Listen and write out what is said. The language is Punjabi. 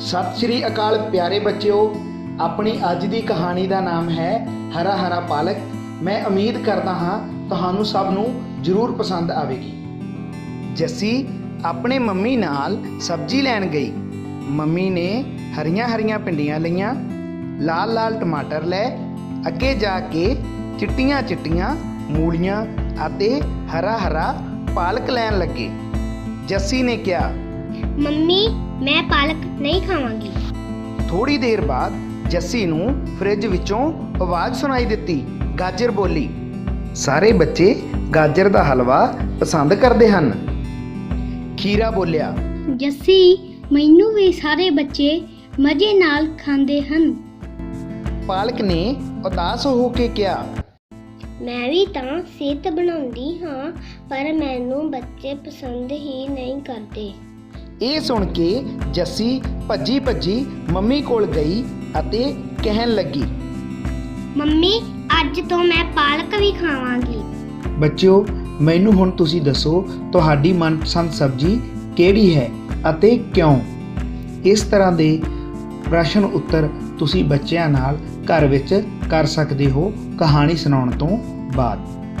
ਸਤਿ ਸ਼੍ਰੀ ਅਕਾਲ ਪਿਆਰੇ ਬੱਚਿਓ। ਆਪਣੀ ਅੱਜ ਦੀ ਕਹਾਣੀ ਦਾ ਨਾਮ ਹੈ ਹਰਾ ਹਰਾ ਪਾਲਕ। ਮੈਂ ਉਮੀਦ ਕਰਦਾ ਹਾਂ ਤੁਹਾਨੂੰ ਸਭ ਨੂੰ ਜ਼ਰੂਰ ਪਸੰਦ ਆਵੇਗੀ। ਜੱਸੀ ਆਪਣੇ ਮੰਮੀ ਨਾਲ ਸਬਜ਼ੀ ਲੈਣ ਗਈ। ਮੰਮੀ ਨੇ ਹਰੀਆਂ ਹਰੀਆਂ ਪਿੰਡੀਆਂ ਲਈਆਂ, ਲਾਲ ਲਾਲ ਟਮਾਟਰ ਲੈ, ਅੱਗੇ ਜਾ ਕੇ ਚਿੱਟੀਆਂ ਚਿੱਟੀਆਂ, ਮੂਲੀਆਂ ਅਤੇ ਹਰਾ ਹਰਾ ਪਾਲਕ ਲੈਣ ਲੱਗੇ। ਜੱਸੀ ਨੇ ਕਿਹਾ ਮੰਮੀ ਮੈਂ ਪਾਲਕ ਨਹੀਂ ਖਾਵਾਂਗੀ। ਥੋੜੀ ਦੇਰ ਬਾਅਦ ਜੱਸੀ ਨੂੰ ਫ੍ਰਿਜ ਵਿੱਚੋਂ ਆਵਾਜ਼ ਸੁਣਾਈ ਦਿੱਤੀ ਗਾਜਰ ਬੋਲੀ। ਸਾਰੇ ਬੱਚੇ ਗਾਜਰ ਦਾ ਹਲਵਾ ਪਸੰਦ ਕਰਦੇ ਹਨ। ਖੀਰਾ ਬੋਲਿਆ ਜੱਸੀ ਮੈਨੂੰ ਵੀ ਸਾਰੇ ਬੱਚੇ ਮਜ਼ੇ ਨਾਲ ਖਾਂਦੇ ਹਨ। ਪਾਲਕ ਨੇ ਉਦਾਸ ਹੋ ਕੇ ਕਿਹਾ ਮੈਂ ਵੀ ਤਾਂ ਸਿਹਤ ਬਣਾਉਂਦੀ ਹਾਂ ਪਰ ਮੈਨੂੰ ਬੱਚੇ ਪਸੰਦ ਹੀ ਨਹੀਂ ਕਰਦੇ। ਇਹ ਸੁਣ ਕੇ ਜੱਸੀ ਭੱਜੀ ਭੱਜੀ ਮੰਮੀ ਕੋਲ ਗਈ ਅਤੇ ਕਹਿਣ ਲੱਗੀ ਮੰਮੀ ਅੱਜ ਤੋਂ ਮੈਂ ਪਾਲਕ ਵੀ ਖਾਵਾਂਗੀ। ਬੱਚਿਓ ਮੈਨੂੰ ਹੁਣ ਤੁਸੀਂ ਦੱਸੋ ਤੁਹਾਡੀ ਮਨਪਸੰਦ ਸਬਜ਼ੀ ਕਿਹੜੀ ਹੈ ਅਤੇ ਕਿਉਂ? ਇਸ ਤਰ੍ਹਾਂ ਦੇ ਪ੍ਰਸ਼ਨ ਉੱਤਰ ਤੁਸੀਂ ਬੱਚਿਆਂ ਨਾਲ ਘਰ ਵਿੱਚ ਕਰ ਸਕਦੇ ਹੋ ਕਹਾਣੀ ਸੁਣਾਉਣ ਤੋਂ ਬਾਅਦ।